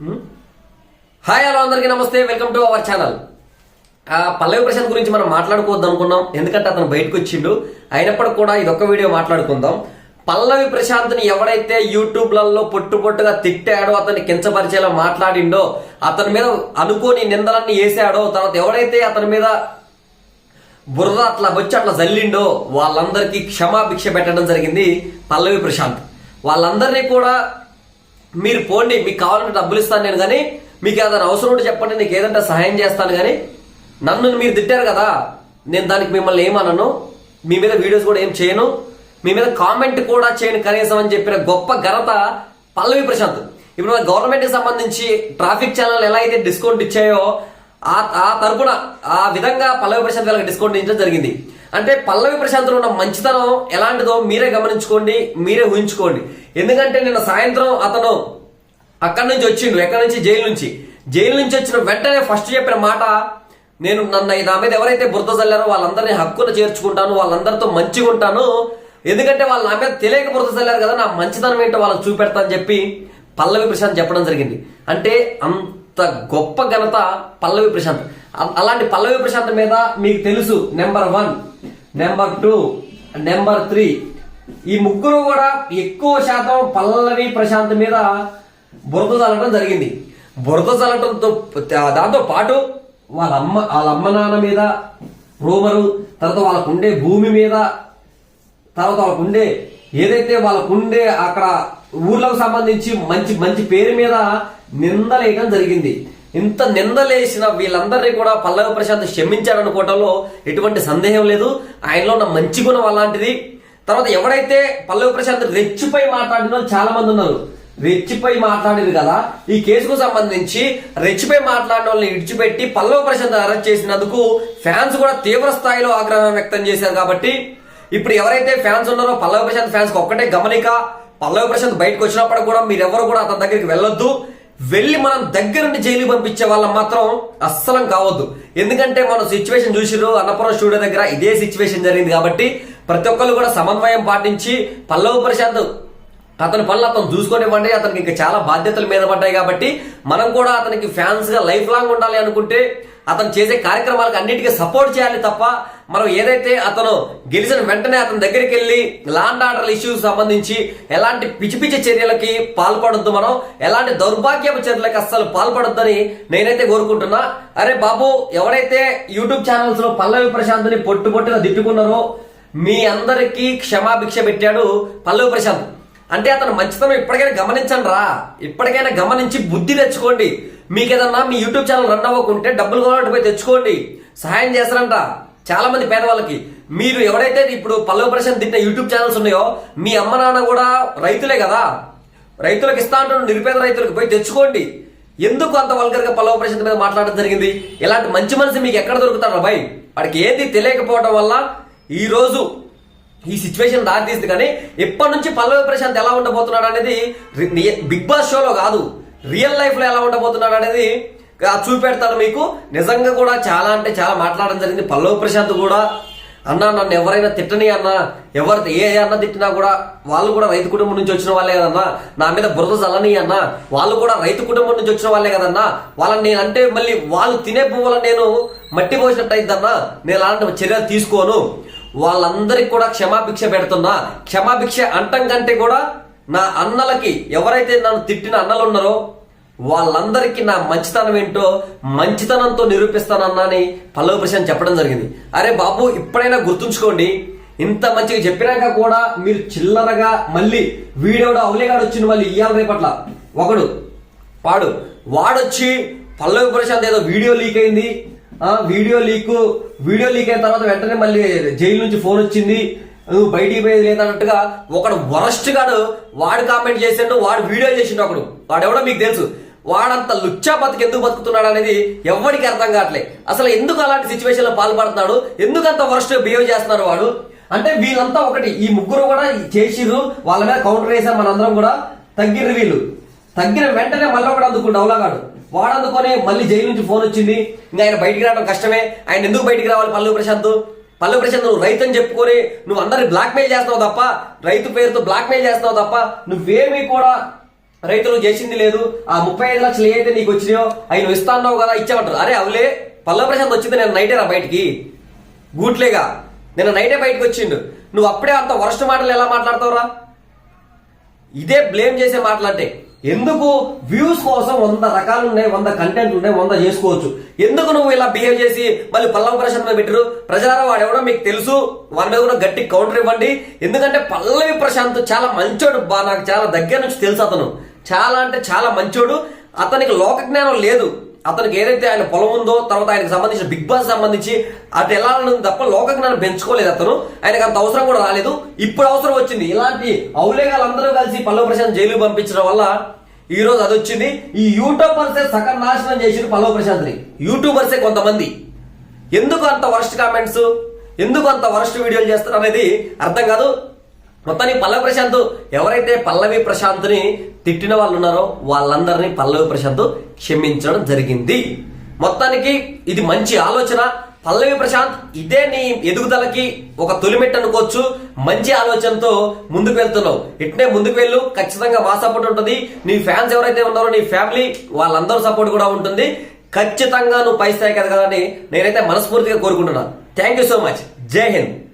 Hmm? Hi hello అందరికీ నమస్తే. Welcome to our channel Pallavi Prashanth గురించి మనం మాట్లాడుకోవద్దు అనుకున్నాం. ఎందుకంటే అతను బయటకు వచ్చిండు. అయినప్పటికీ కూడా ఇదొక వీడియో మాట్లాడుకుందాం. పల్లవి ప్రశాంత్ని ఎవడైతే యూట్యూబ్లలో పొట్టు పొట్టుగా తిట్టాడో అతన్ని కించపరిచేలా మాట్లాడిండో అతని మీద అనుకోని నిందలన్నీ వేసాడో తర్వాత ఎవడైతే అతని మీద బురద అట్లా వచ్చి అట్లా జల్లిండో వాళ్ళందరికీ క్షమాభిక్ష పెట్టడం జరిగింది పల్లవి ప్రశాంత్. వాళ్ళందరినీ కూడా మీరు పోండి మీకు కావాలంటే డబ్బులు ఇస్తాను నేను కానీ మీకు ఏదైనా అవసరం ఉంటే చెప్పండి నీకు ఏదంటే సహాయం చేస్తాను కానీ నన్ను మీరు తిట్టారు కదా నేను దానికి మిమ్మల్ని ఏమనను మీ మీద వీడియోస్ కూడా ఏం చేయను మీ మీద కామెంట్ కూడా చేయను కనీసం అని చెప్పిన గొప్ప ఘనత పల్లవి ప్రశాంత్. ఇప్పుడు మన గవర్నమెంట్కి సంబంధించి ట్రాఫిక్ ఛానల్ ఎలా అయితే డిస్కౌంట్ ఇచ్చాయో ఆ ఆ తరపున ఆ విధంగా పల్లవి ప్రశాంత్ వీళ్ళకి డిస్కౌంట్ ఇచ్చడం జరిగింది. అంటే పల్లవి ప్రశాంత్ ఉన్న మంచితనం ఎలాంటిదో మీరే గమనించుకోండి మీరే ఊహించుకోండి. ఎందుకంటే నిన్న సాయంత్రం అతను అక్కడి నుంచి వచ్చిండు. ఎక్కడి నుంచి? జైలు నుంచి. జైలు నుంచి వచ్చిన వెంటనే ఫస్ట్ చెప్పిన మాట నేను నన్ను నా మీద ఎవరైతే బురద చల్లారో వాళ్ళందరినీ హక్కున చేర్చుకుంటాను వాళ్ళందరితో మంచిగా ఉంటాను. ఎందుకంటే వాళ్ళు నా మీద తెలియక బురద చల్లారు కదా నా మంచితనం ఏంటో వాళ్ళకి చూపెడతా అని చెప్పి పల్లవి ప్రశాంత్ చెప్పడం జరిగింది. అంటే అంత గొప్ప ఘనత పల్లవి ప్రశాంత్. అలాంటి పల్లవి ప్రశాంత్ మీద మీకు తెలుసు. Number one number two number three ఈ ముగ్గురు కూడా ఎక్కువ శాతం పల్లవి ప్రశాంత్ మీద బురద చల్లటం జరిగింది. బురద చల్లటంతో దాంతో పాటు వాళ్ళ అమ్మ వాళ్ళ అమ్మ నాన్న మీద రూమరు తర్వాత వాళ్ళకు ఉండే భూమి మీద తర్వాత వాళ్ళకు ఉండే ఏదైతే వాళ్ళకు ఉండే అక్కడ ఊర్లకు సంబంధించి మంచి మంచి పేరు మీద నిందలేయడం జరిగింది. ఇంత నిందలేసిన వీళ్ళందరినీ కూడా పల్లవి ప్రశాంత్ క్షమించారనుకోవటంలో ఎటువంటి సందేహం లేదు. ఆయనలో ఉన్న మంచి గుణం అలాంటిది. తర్వాత ఎవడైతే పల్లవి ప్రశాంత్ రెచ్చిపై మాట్లాడిన వాళ్ళు చాలా మంది ఉన్నారు. రెచ్చిపై మాట్లాడేది కదా. ఈ కేసుకు సంబంధించి రెచ్చిపై మాట్లాడిన వాళ్ళని ఇడిచిపెట్టి పల్లవ ప్రశాంత్ అరెస్ట్ చేసినందుకు ఫ్యాన్స్ కూడా తీవ్ర స్థాయిలో ఆగ్రహం వ్యక్తం చేశారు కాబట్టి ఇప్పుడు ఎవరైతే ఫ్యాన్స్ ఉన్నారో పల్లవ ప్రశాంత్ ఫ్యాన్స్ ఒక్కటే గమనిక పల్లవ ప్రశాంత్ బయటకు వచ్చినప్పుడు కూడా మీరెవరు కూడా అతని దగ్గరికి వెళ్ళొద్దు. వెళ్ళి మనం దగ్గరుండి జైలు పంపించే వాళ్ళం మాత్రం అస్సలం కావద్దు. ఎందుకంటే మనం సిచ్యువేషన్ చూసిరు అన్నపురం స్టూడియో దగ్గర ఇదే సిచ్యువేషన్ జరిగింది కాబట్టి ప్రతి ఒక్కరు కూడా సమన్వయం పాటించి పల్లవ ప్రశాంత్ అతని పనులు అతను చూసుకునివ్వండి అతనికి ఇంకా చాలా బాధ్యతలు మీద పడ్డాయి కాబట్టి మనం కూడా అతనికి ఫ్యాన్స్గా లైఫ్ లాంగ్ ఉండాలి అనుకుంటే అతను చేసే కార్యక్రమాలకు అన్నిటికీ సపోర్ట్ చేయాలి తప్ప మనం ఏదైతే అతను గెలిచిన వెంటనే అతని దగ్గరికి వెళ్ళి లాండ్ ఆర్డర్ ఇష్యూస్ సంబంధించి ఎలాంటి పిచ్చి పిచ్చి చర్యలకి పాల్పడొద్దు మనం ఎలాంటి దౌర్భాగ్యపు చర్యలకు అస్సలు పాల్పడొద్దని నేనైతే కోరుకుంటున్నా. అరే బాబు ఎవరైతే యూట్యూబ్ ఛానల్స్లో పల్లవి ప్రశాంత్ని పొట్టు పొట్టుగా తిట్టుకున్నారో మీ అందరికీ క్షమాభిక్ష పెట్టాడు పల్లవి ప్రశాంత్. అంటే అతను మంచితనం ఇప్పటికైనా గమనించండి రా. ఇప్పటికైనా గమనించి బుద్ధి తెచ్చుకోండి. మీకు ఏదన్నా మీ యూట్యూబ్ ఛానల్ రన్ అవ్వకుంటే డబ్బులు కావాలంటే పోయి తెచ్చుకోండి. సహాయం చేస్తారంట చాలా మంది పేదవాళ్ళకి. మీరు ఎవరైతే ఇప్పుడు పల్లవ ప్రశాంత్ తిట్టిన యూట్యూబ్ ఛానల్స్ ఉన్నాయో మీ అమ్మ నాన్న కూడా రైతులే కదా. రైతులకు ఇస్తా అంటున్న నిరుపేద రైతులకు పోయి తెచ్చుకోండి. ఎందుకు అంత వల్గర్గా పల్లవ ప్రశాంత్ మీద మాట్లాడడం జరిగింది? ఇలాంటి మంచి మనిషి మీకు ఎక్కడ దొరుకుతాడు భయ్ వాడికి ఏది తెలియకపోవడం వల్ల ఈ రోజు ఈ సిచ్యువేషన్ దారితీస్తుంది కానీ ఎప్పటి నుంచి పల్లవి ప్రశాంత్ ఎలా ఉండబోతున్నాడు అనేది బిగ్ బాస్ షోలో కాదు. రియల్ లైఫ్లో ఎలా ఉండబోతున్నాడు అనేది ఆ చూపెడతాడు మీకు. నిజంగా కూడా చాలా అంటే చాలా మాట్లాడడం జరిగింది. పల్లవ ప్రశాంత్ కూడా. అన్న నన్ను ఎవరైనా తిట్టని అన్న ఎవరు ఏ అన్న తిట్టినా కూడా వాళ్ళు కూడా రైతు కుటుంబం నుంచి వచ్చిన వాళ్ళే కదన్నా. నా మీద బురద చల్లని అన్న. వాళ్ళు కూడా రైతు కుటుంబం నుంచి వచ్చిన వాళ్ళే కదన్నా. వాళ్ళని నేను అంటే మళ్ళీ వాళ్ళు తినే పువ్వులను నేను మట్టి పోసినట్టు అయిద్దన్నా నేను అలాంటి చర్యలు తీసుకోను. వాళ్ళందరికీ కూడా క్షమాభిక్ష పెడుతున్నా. క్షమాభిక్ష అంటం కంటే కూడా నా అన్నలకి ఎవరైతే నన్ను తిట్టిన అన్నలు ఉన్నారో వాళ్ళందరికీ నా మంచితనం ఏంటో మంచితనంతో నిరూపిస్తానన్నాని పల్లవి ప్రశాంత్ చెప్పడం జరిగింది. అరే బాబు ఇప్పుడైనా గుర్తుంచుకోండి. ఇంత మంచిగా చెప్పినాక కూడా మీరు చిల్లరగా మళ్ళీ వీడియోడు అవలేగాడు వచ్చిన వాళ్ళు ఇయ్యాలి రేపట్ల. ఒకడు వాడు వాడొచ్చి పల్లవి ప్రశాంత్ ఏదో వీడియో లీక్ అయింది. వీడియో లీక్ వీడియో లీక్ అయిన తర్వాత వెంటనే మళ్ళీ జైలు నుంచి ఫోన్ వచ్చింది. నువ్వు బయటికి పోయేది లేదన్నట్టుగా ఒకడు వరస్ట్ గాడు వాడు కామెంట్ చేసిండు వాడు వీడియో చేసిండు ఒకడు. వాడెవడో మీకు తెలుసు. వాడంత లుచ్చా బతుకు ఎందుకు బతుకుతున్నాడు అనేది ఎవరికి అర్థం కావట్లే. అసలు ఎందుకు అలాంటి సిచ్యువేషన్లో పాల్పడుతున్నాడు? ఎందుకు అంత వరస్ట్ బిహేవ్ చేస్తున్నారు వాడు? అంటే వీళ్ళంతా ఒకటి ఈ ముగ్గురు కూడా చేసిర్రు. వాళ్ళ మీద కౌంటర్ వేసాం మనందరం కూడా. తగ్గిర్రు వీళ్ళు. తగ్గిన వెంటనే మళ్ళీ ఒకడు అందుకుంటు అవలాగాడు వాడు అందుకొని మళ్ళీ జైలు నుంచి ఫోన్ వచ్చింది. ఇంకా ఆయన బయటికి రావడం కష్టమే. ఆయన ఎందుకు బయటికి రావాలి పల్లవి ప్రశాంత్? పల్లె ప్రశాంత్ నువ్వు రైతు అని చెప్పుకొని నువ్వు అందరిని బ్లాక్మెయిల్ చేస్తావు తప్ప రైతు పేరుతో బ్లాక్మెయిల్ చేస్తావు తప్ప నువ్వేమీ కూడా రైతులు చేసింది లేదు. ఆ ముప్పై ఐదు లక్షలు ఏదైతే నీకు వచ్చినాయో అవి నువ్వు ఇస్తా అన్నావు కదా ఇచ్చామంటారు. అరే అవులే పల్లె ప్రశాంత్ వచ్చింది నేను నైటే రా బయటికి. గూట్లేగా నిన్న నైటే బయటకు వచ్చిండు. నువ్వు అప్పుడే అంత వరస్ట్ మాటలు ఎలా మాట్లాడతావురా? ఇదే బ్లేమ్ చేసే మాటలంటే. ఎందుకు వ్యూస్ కోసం వంద రకాలు ఉన్నాయి వంద కంటెంట్ ఉన్నాయి వంద చేసుకోవచ్చు? ఎందుకు నువ్వు ఇలా బిహేవ్ చేసి మళ్ళీ పల్లం ప్రశాంత్ మీద పెట్టరు ప్రజలారా వాడెవడో మీకు తెలుసు. వాడి మీద కూడా గట్టి కౌంటర్ ఇవ్వండి. ఎందుకంటే పల్లవి ప్రశాంత్ చాలా మంచోడు బా నాకు చాలా దగ్గర నుంచి తెలుసు అతను. చాలా అంటే చాలా మంచోడు. అతనికి లోక జ్ఞానం లేదు. అతనికి ఏదైతే ఆయన పొలం ఉందో తర్వాత ఆయనకు సంబంధించిన బిగ్ బాస్ సంబంధించి అటు ఎలా తప్ప లోక జ్ఞానం పెంచుకోలేదు అతను. ఆయనకు అంత అవసరం కూడా రాలేదు. ఇప్పుడు అవసరం వచ్చింది. ఇలాంటి ఔలేగాలందరూ కలిసి పల్లవ ప్రశాంత్ జైలు పంపించడం వల్ల ఈ రోజు అది వచ్చింది. ఈ యూట్యూబర్సే సగం నాశనం చేసిన పల్లవ ప్రశాంత్ని. యూట్యూబర్సే కొంతమంది. ఎందుకు అంత వరస్ట్ కామెంట్స్? ఎందుకు అంత వరస్ట్ వీడియోలు చేస్తారు అనేది అర్థం కాదు. మొత్తానికి పల్లవి ప్రశాంత్ ఎవరైతే పల్లవి ప్రశాంత్ని తిట్టిన వాళ్ళు ఉన్నారో వాళ్ళందరినీ పల్లవి ప్రశాంత్ క్షమించడం జరిగింది. మొత్తానికి ఇది మంచి ఆలోచన. పల్లవి ప్రశాంత్ ఇదే నీ ఎదుగుదలకి ఒక తొలిమెట్టు అనుకోవచ్చు. మంచి ఆలోచనతో ముందుకు వెళ్తున్నావు. ఇట్నే ముందుకు వెళ్ళు. ఖచ్చితంగా మా సపోర్ట్ ఉంటుంది. నీ ఫ్యాన్స్ ఎవరైతే ఉన్నారో నీ ఫ్యామిలీ వాళ్ళందరూ సపోర్ట్ కూడా ఉంటుంది. ఖచ్చితంగా నువ్వు పై కదా అని నేనైతే మనస్ఫూర్తిగా కోరుకుంటున్నాను థ్యాంక్ యూ సో మచ్ జై హింద్